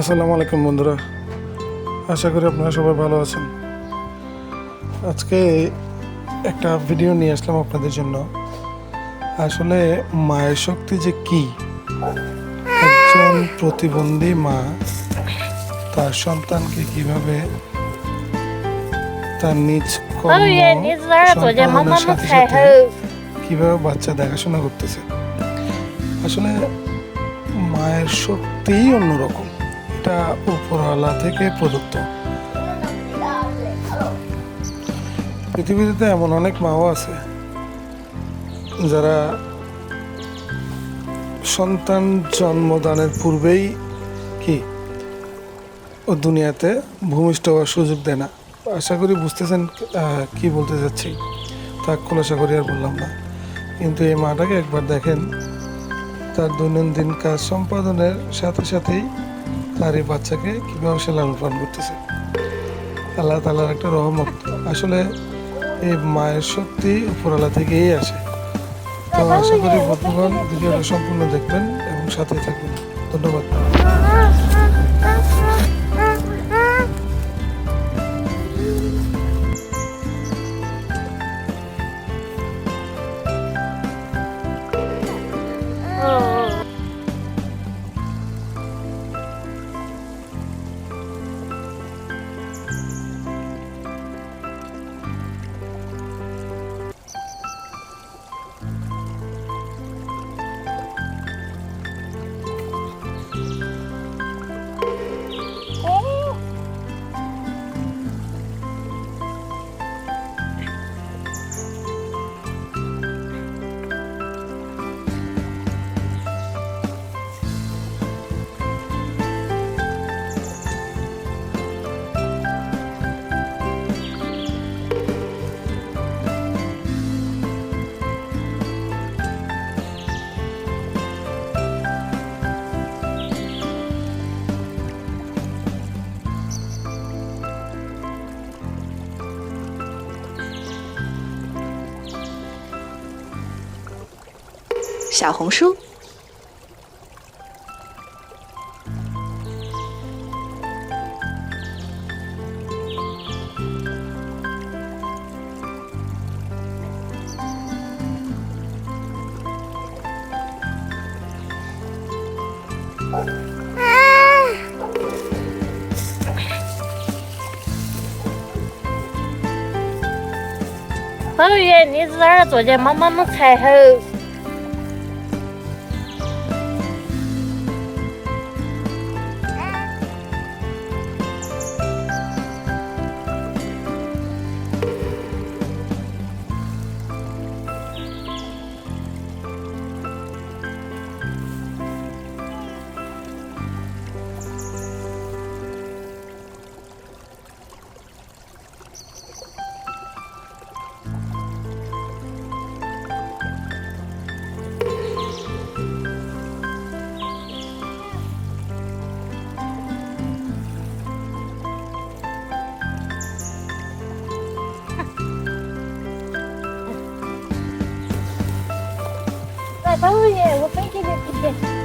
আসসালামু আলাইকুম বন্ধুরা। আশা করি আপনারা সবাই ভালো আছেন। আজকে একটা ভিডিও নিয়ে আসলাম আপনাদের জন্য। আসলে মায়ের শক্তি যে কি? একজন প্রতিবন্ধী মা তার সন্তানকে কীভাবে তার নিজ সাথে সাথে কীভাবে বাচ্চা দেখাশোনা করতেছে। আসলে মায়ের শক্তিই অন্যরকম। এটা উপরওয়ালা থেকে প্রদত্ত। পৃথিবীতে এমন অনেক মাও আছে, যারা সন্তান জন্মদানের পূর্বেই কি ও দুনিয়াতে ভূমিষ্ঠ হওয়ার সুযোগ দেয় না। আশা করি বুঝতেছেন কি বলতে যাচ্ছি তা খোলাসা করি আর বললাম না। কিন্তু এই মাটাকে একবার দেখেন, তার দৈনন্দিন কাজ সম্পাদনের সাথে সাথেই তার এই বাচ্চাকে কীভাবে সে লালন পালন করতেছে। আল্লাহ তালার একটা রহমত। আসলে এই মায়ের সত্যি উপরওয়ালা থেকেই আসে। তো আশা করি বর্তমান ভিডিওটা সম্পূর্ণ দেখবেন এবং সাথে থাকবেন। ধন্যবাদ “小红书。彭宇，你在哪儿坐着？忙忙忙，菜好。三文鱼我分给你五斤